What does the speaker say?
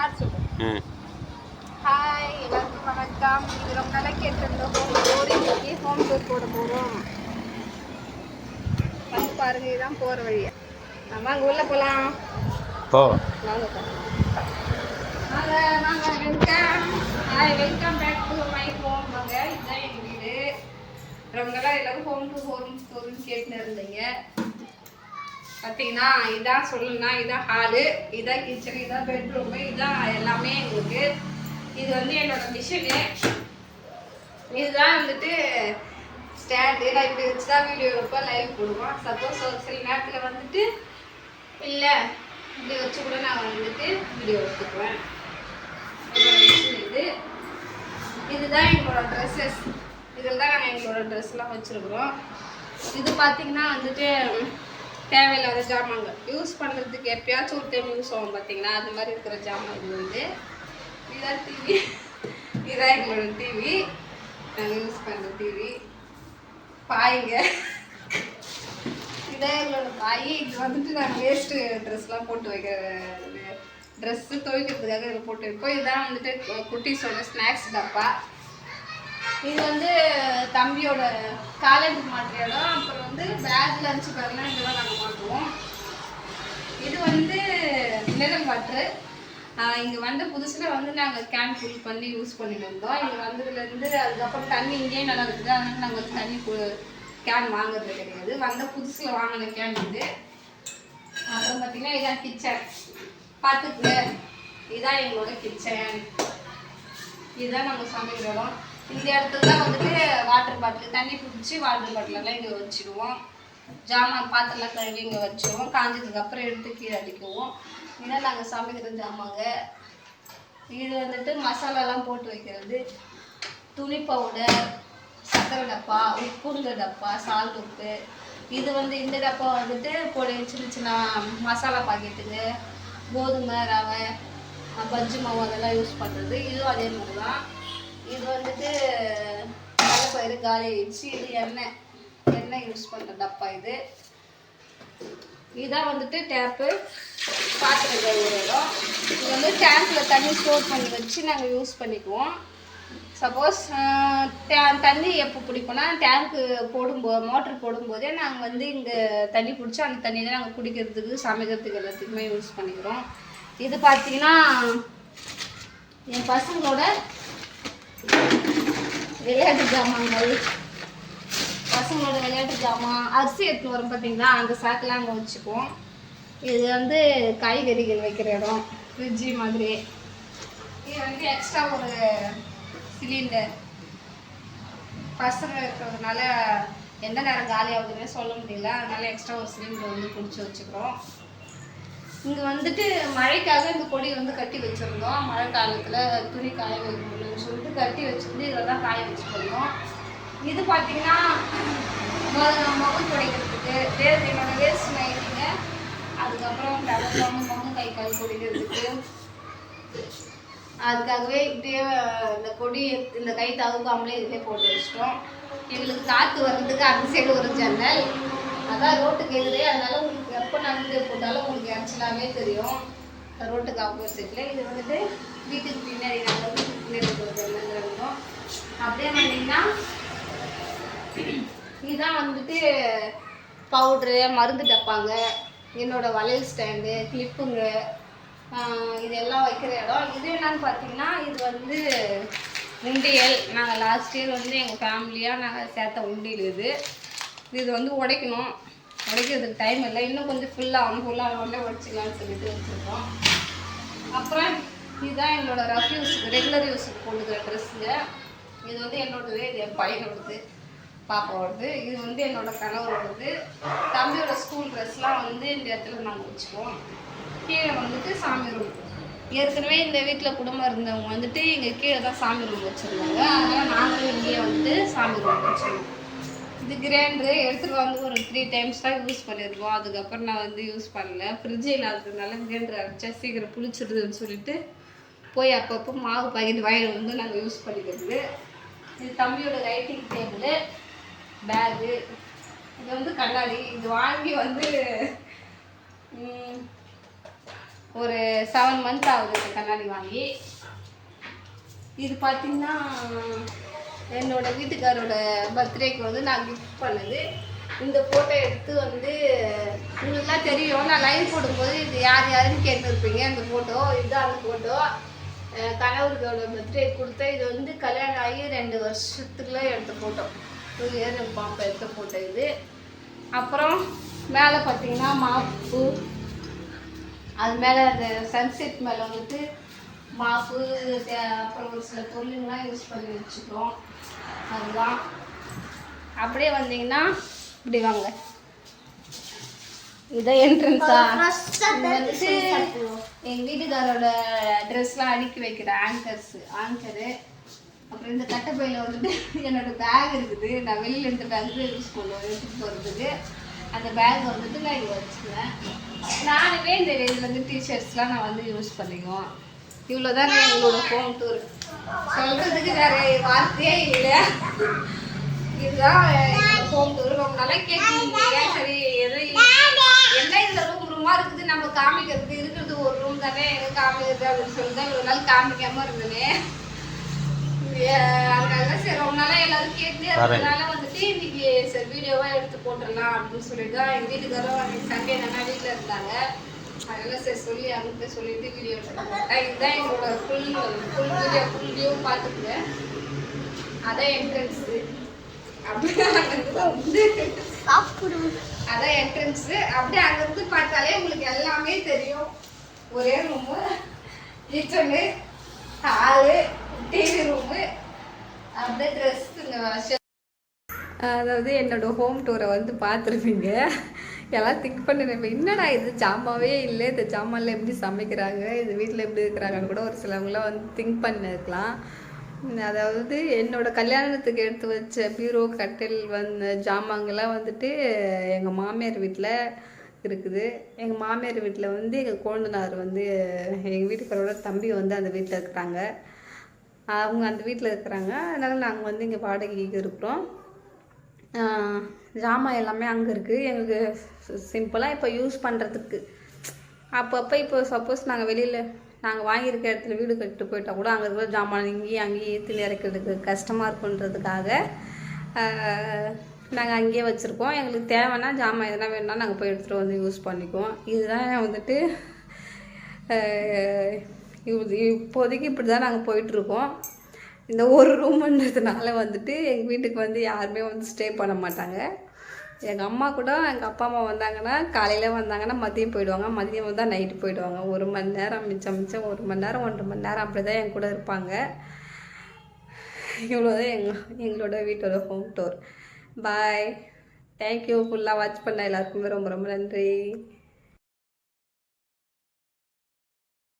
ம் ஹாய் எல்லாருக்கும் வணக்கம். இது ரொம்ப நாளாக கேட்டிருந்தோம். ஹோம் டூர் இன்னைக்கு ஹோம் டூர் போட போகிறோம் வந்து பாருங்க இதுதான் போகிற வழியா. அங்கே உள்ள போகலாம் போ. வாங்க வாங்க வாங்க welcome hi welcome back to my home வாங்க இதுதான் எங்கள் வீடு. ரொம்ப நாளாக எல்லாரும் ஹோம் டு ஹோம் டூர்னு கேட்டுன்னு இருந்தீங்க. பார்த்தீங்கன்னா இதான் சொல்லணும்னா இதான் ஹாலு இதான் கிச்சன் இதான் பெட்ரூமு இதான் எல்லாமே எங்களுக்கு. இது வந்து என்னோட மிஷினு இதுதான் வந்துட்டு ஸ்டாண்டு நான் இப்படி வச்சு தான் வீடியோ வைப்பேன் லைவ் போடுவோம் சப்போஸ் ஒரு சில நேரத்தில் வந்துட்டு இல்லை இப்படி வச்சு கூட நான் வந்துட்டு வீடியோ எடுத்துக்குவேன். என்னோட இது. இதுதான் எங்களோட ட்ரெஸ்ஸஸ் இதில் தான் நாங்கள் எங்களோட ட்ரெஸ்லாம் வச்சுருக்குறோம். இது பார்த்தீங்கன்னா வந்துட்டு தேவையில்லாத ஜாமான்கள். யூஸ் பண்ணுறதுக்கு எப்பயாச்சும் ஒரு டைம் யூஸ் ஆகும் பார்த்தீங்கன்னா அது மாதிரி இருக்கிற ஜாமான் இது வந்து இதான் டிவி இதான் எங்களோட டிவி நாங்கள் யூஸ் பண்ணுற டிவி பாய்ங்க. இதான் எங்களோட பாய். இது வந்துட்டு நாங்கள் வேஸ்ட்டு ட்ரெஸ்லாம் போட்டு வைக்கிற ட்ரெஸ்ஸு துவைக்கிறதுக்காக இதில் போட்டு வைப்போம். இதுதான் வந்துட்டு குட்டீஸோட ஸ்நாக்ஸ் டப்பா. இது வந்து தம்பியோட காலேஜ் மாட்டுற இடம். அப்புறம் வந்து பேக் லஞ்ச் பேக்லாம் இதெல்லாம் நாங்கள் மாட்டுவோம் இது வந்து மினரல் வாட்ரு இங்கே வந்த புதுசில் வந்து நாங்கள் கேன் ஃபில் பண்ணி யூஸ் பண்ணிட்டு வந்தோம் இங்கே வந்ததுலேருந்து அதுக்கப்புறம் தண்ணி இங்கேயே நல்லா இருக்குது அதனால நாங்கள் வந்து தண்ணி கேன் வாங்குறது கிடையாது. வந்த புதுசில் வாங்கின கேன் இது. அப்புறம் பார்த்தீங்கன்னா இதான் கிச்சன் பார்த்துக்குங்க இதான் எங்களோட கிச்சன் இதுதான் நம்ம சமைக்கிற இடம். இந்த இடத்துல தான் வந்துட்டு வாட்டர் பாட்டில் தண்ணி பிடிச்சி வாட்டர் பாட்டிலெல்லாம் இங்கே வச்சுடுவோம். ஜாமான் பாத்திரம்லாம் கழுவி இங்கே வச்சுருவோம் காஞ்சதுக்கு அப்புறம் எடுத்து கீழே அடிக்குவோம். இதான் நாங்கள் சமைக்கிற ஜாமாங்க. இது வந்துட்டு மசாலாலாம் போட்டு வைக்கிறது. துணி பவுடர் சக்கரை டப்பா உப்புங்க டப்பா சால்ட் உப்பு. இது வந்து இந்த டப்பா வந்துட்டு பொடி சின்ன சின்ன மசாலா பாக்கெட்டுங்க கோதுமை ரவை பஜ்ஜி மாவு அதெல்லாம் யூஸ் பண்ணுறது இதுவும் அதே மாதிரி தான். இது வந்துட்டு கடலைப்பயிறு காலி ஆயிடுச்சு இது எண்ணெய். எண்ணெய் யூஸ் பண்ணுற டப்பா இது. இதான் வந்துட்டு டேப்பு. பாத்திரம் கழுவுறோம் இது வந்து டேங்க்கில் தண்ணி ஸ்டோர் பண்ணி வச்சு நாங்கள் யூஸ் பண்ணிக்குவோம். சப்போஸ் தண்ணி எப்போ பிடிக்கும்னா டேங்க்கு போடும்போது மோட்ரு போடும்போதே நாங்கள் வந்து இங்கே தண்ணி பிடிச்சி அந்த தண்ணியில் தான் நாங்கள் குடிக்கிறதுக்கு சமைக்கிறதுக்கு எல்லாத்துக்குமே யூஸ் பண்ணிக்கிறோம். இது பார்த்தீங்கன்னா என் பசங்களோட விளையாட்டு ஜாமான்கள் பசங்களோட விளையாட்டு ஜாமான் அரிசி எடுத்துன்னு வரும் பார்த்தீங்களா அந்த சாக்கெலாம் அங்கே வச்சுக்குவோம். இது வந்து காய்கறிகள் வைக்கிற இடம் ஃப்ரிட்ஜு மாதிரி. இது வந்து எக்ஸ்ட்ரா ஒரு சிலிண்டர் பசங்க இருக்கிறதுனால எந்த நேரம் காலி ஆகுதுன்னே சொல்ல முடியல. அதனால எக்ஸ்ட்ரா ஒரு சிலிண்டர் வந்து பிடிச்சி வச்சுக்கிறோம். இங்கே வந்துட்டு மழைக்காக இந்த கொடி வந்து கட்டி வச்சுருந்தோம். மழை காலத்தில் துணி காய வைக்கணும்னு சொல்லிட்டு கட்டி வச்சுருந்து இதில் தான் காய வச்சுருந்தோம். இது பார்த்தீங்கன்னா முகம் துடைக்கிறதுக்கு வேறு வேஸ்ட் நைட்டிங்க அதுக்கப்புறம் டவல் முகம் கை கால் குடிக்கிறதுக்கு அதுக்காகவே இப்படியே இந்த கொடி இந்த கை தகுக்காமலே இதுலேயே போட்டு வச்சிட்டோம். எங்களுக்கு காற்று வர்றதுக்கு அந்த சைடு ஒரு ஜன்னல். அதான் ரோட்டுக்கு எதிரே அதனால எப்போ நடந்து போட்டாலும் உங்களுக்கு இறச்சலாவே தெரியும். ரோட்டுக்கு ஆப்போசிட்டில் இது வந்துட்டு வீட்டுக்கு பின்னாடி நாங்கள் வீட்டுக்கு பின்னாடி இருக்கிற ஜன்னல் அப்படியே வந்தீங்கன்னா இதுதான் வந்துட்டு பவுட்ரு மருந்து டப்பாங்க. என்னோடய வளையல் ஸ்டாண்டு கிளிப்புங்க இதெல்லாம் வைக்கிற இடம். இது என்னன்னு பார்த்தீங்கன்னா இது வந்து உண்டியல். நாங்கள் லாஸ்ட் இயர் வந்து எங்கள் ஃபேமிலியாக நாங்கள் சேர்த்த உண்டியல் இது. இது வந்து உடைக்கணும். உடைக்கிறதுக்கு டைம் இல்லை. இன்னும் கொஞ்சம் ஃபுல்லாகும் ஃபுல்லாக உடனே உடச்சிக்கலாம்னு சொல்லிட்டு வச்சுருக்கோம். அப்புறம் இதுதான் என்னோடய ரஃப் யூஸுக்கு ரெகுலர் யூஸுக்கு போட்டுக்கிற ட்ரெஸ்ஸுங்க இது வந்து என்னோடது இது என் பையனோடது பாப்பாவோடது. இது வந்து என்னோட கணவரோடது. தம்பியோட ஸ்கூல் ட்ரெஸ்லாம் வந்து இந்த இடத்துல நாங்கள் வச்சுக்குவோம். கீழே வந்துட்டு சாமி ரூம் ஏற்கனவே இந்த வீட்டில் குடும்பம் இருந்தவங்க வந்துட்டு எங்கள் கீழே தான் சாமி ரூம் வச்சுருந்தாங்க. அதனால் நாங்களும் இங்கேயே வந்து சாமி ரூம் வச்சுருந்தோம் இது கிரைண்டரு எடுத்துகிட்டு வந்து ஒரு த்ரீ டைம்ஸ் தான் யூஸ் பண்ணியிருக்கோம் அதுக்கப்புறம் நான் வந்து யூஸ் பண்ணல. ஃப்ரிட்ஜ் இல்லாததுனால கிரைண்டர் அரைச்சா சீக்கிரம் புளிச்சிடுதுன்னு சொல்லிட்டு போய் அப்பப்போ மாவு பாக்கெட் வாங்கிட்டு வந்து நாங்கள் யூஸ் பண்ணிக்கிறது. இது தம்பியோட ரைட்டிங் டேபிள் பேகு இது வந்து கண்ணாடி. இது வாங்கி வந்து ஒரு செவன் மந்த் ஆகுது இந்த கண்ணாடி வாங்கி. இது பார்த்தீங்கன்னா என்னோட வீட்டுக்காரோட பர்த்டேக்கு வந்து நான் கிஃப்ட் பண்ணது. இந்த ஃபோட்டோ எடுத்து வந்து உங்களுக்குலாம் தெரியும். நான் லைவ் போடும்போது இது யார் யாருன்னு கேட்டுருப்பீங்க அந்த ஃபோட்டோ இதுதான் அந்த ஃபோட்டோ கணவர்களோட பர்த்டே கொடுத்த இது வந்து கல்யாணம் ஆகி ரெண்டு வருஷத்துக்குள்ளே எடுத்த ஃபோட்டோ டூ இயர் பாப்பா எடுத்த ஃபோட்டோ இது. அப்புறம் மேலே பார்த்தீங்கன்னா மாப்பு. அது மேலே அந்த சன்செட் மேலே வந்துட்டு மாப்பு அப்புறம் ஒரு சில பொருளுங்களாம் யூஸ் பண்ணி வச்சுக்கிறோம். அதுதான். அப்படியே வந்தீங்கன்னா இப்படி வாங்க. இதான் என்ட்ரன்ஸா வந்துட்டு எங்கள் வீட்டுக்காரோட ட்ரெஸ்லாம் அடுக்கி வைக்கிற ஆங்கர்ஸ் ஆங்கரு அப்புறம் இந்த கட்டப்பையில் வந்துட்டு என்னோட பேக் இருக்குது. நான் வெளியில் இருந்த பேக் யூஸ் பண்ணுவேன் எடுத்துகிட்டு போகிறதுக்கு அந்த பேக் வந்துட்டு நான் இங்கே வச்சுக்குவேன். நானுமே இந்த இதில் வந்து டிஷர்ட்ஸ்லாம் நான் வந்து யூஸ் பண்ணிக்குவோம். இவ்வளோ தான் எங்களோட ஹோம் டூர் சொல்கிறதுக்கு வேற வார்த்தையே இல்லை இதுதான் ஹோம் டூர் ரொம்ப நாளாக கேட்குறீங்க சரி எதை என்ன இந்த ரூம் ரூமாக இருக்குது? நம்ம காமிக்கிறது இருக்கிறது ஒரு ரூம் தானே? எங்க காமிக்கிறது அப்படின்னு சொல்லி தான் இவ்வளோ நாள் காமிக்காம இருந்தேனே. அதனால தான் சரி ரொம்ப நாளாக எல்லாரும் கேட்டு அதனால வந்துட்டு இன்னைக்கு சரி வீடியோவாக எடுத்து போட்டுடலாம் அப்படின்னு சொல்லிட்டு தான் எங்கள் வீட்டுக்காரரும் சண்டே தானே வீட்டில் இருந்தாங்க. அதெல்லாம் சரி சொல்லி அனுப்ப சொல்லிட்டு வீடியோ இதுதான் எங்களோட full full video full view பார்த்துக்குங்க அதான் என்ட்ரன்ஸு அப்படியே வந்து அதான் என்ட்ரன்ஸு அப்படியே அங்கிருந்து பார்த்தாலே உங்களுக்கு எல்லாமே தெரியும். ஒரே room kitchen hall TV room அப்படியே ட்ரெஸ்ஸுங்க அதாவது என்னோட ஹோம் டூரை வந்து பார்த்துருப்பீங்க. எல்லாம் திங்க் பண்ணிருப்ப என்னடா இது? ஜாமாவே இல்லை. இந்த ஜாமான்ல எப்படி சமைக்கிறாங்க? இது வீட்டில் எப்படி இருக்கிறாங்கன்னு கூட ஒரு சிலவங்களாம் வந்து திங்க் பண்ணிருக்கலாம். அதாவது என்னோட கல்யாணத்துக்கு எடுத்து வச்ச பீரோ கட்டில் வந்த ஜாமாங்கெல்லாம் வந்துட்டு எங்கள் மாமியார் வீட்டில் இருக்குது. எங்கள் மாமியார் வீட்டில் வந்து எங்கள் கொழுந்தனார் வந்து எங்கள் வீட்டுக்காரோட தம்பி வந்து அந்த வீட்டில் இருக்கிறாங்க. அவங்க அந்த வீட்டில் இருக்கிறாங்க. அதனால் நாங்கள் வந்து இங்கே வாடகைக்கு இருக்கிறோம். ஜாமான் எல்லாமே அங்கே இருக்குது எங்களுக்கு சிம்பிளாக இப்போ யூஸ் பண்ணுறதுக்கு அப்பப்போ இப்போ சப்போஸ் நாங்கள் வெளியில் நாங்கள் வாங்கியிருக்க இடத்துல வீடு கட்டிட்டு போயிட்டால் கூட அங்கே இருக்கிற ஜாமான் இங்கேயும் அங்கேயும் ஏற்றி இறக்கிறதுக்கு கஷ்டமாக இருக்குன்றதுக்காக நாங்கள் அங்கேயே வச்சுருக்கோம். எங்களுக்கு தேவைன்னா ஜாமான் எதனா வேணும்னா நாங்கள் போய் எடுத்துகிட்டு வந்து யூஸ் பண்ணிக்குவோம். இதுதான் வந்துட்டு இப்போதைக்கு இப்படி தான் நாங்கள் போயிட்டுருக்கோம். இந்த ஒரு ரூம்ன்றதுனால வந்துட்டு எங்கள் வீட்டுக்கு வந்து யாருமே வந்து ஸ்டே பண்ண மாட்டாங்க. எங்கள் அம்மா கூட எங்கள் அப்பா அம்மா வந்தாங்கன்னா காலையில் வந்தாங்கன்னா மதியம் போயிடுவாங்க. மதியம் வந்தால் நைட்டு போயிடுவாங்க. ஒரு மணி நேரம் மிச்சம் மிச்சம் ஒரு மணி நேரம் ஒன்றரை மணி நேரம் அப்படி தான் என் கூட இருப்பாங்க. இவ்வளோதான் எங்கள் எங்களோட வீட்டோட home tour bye thank you ஃபுல்லாக வாட்ச் பண்ண எல்லாருக்குமே ரொம்ப ரொம்ப நன்றி.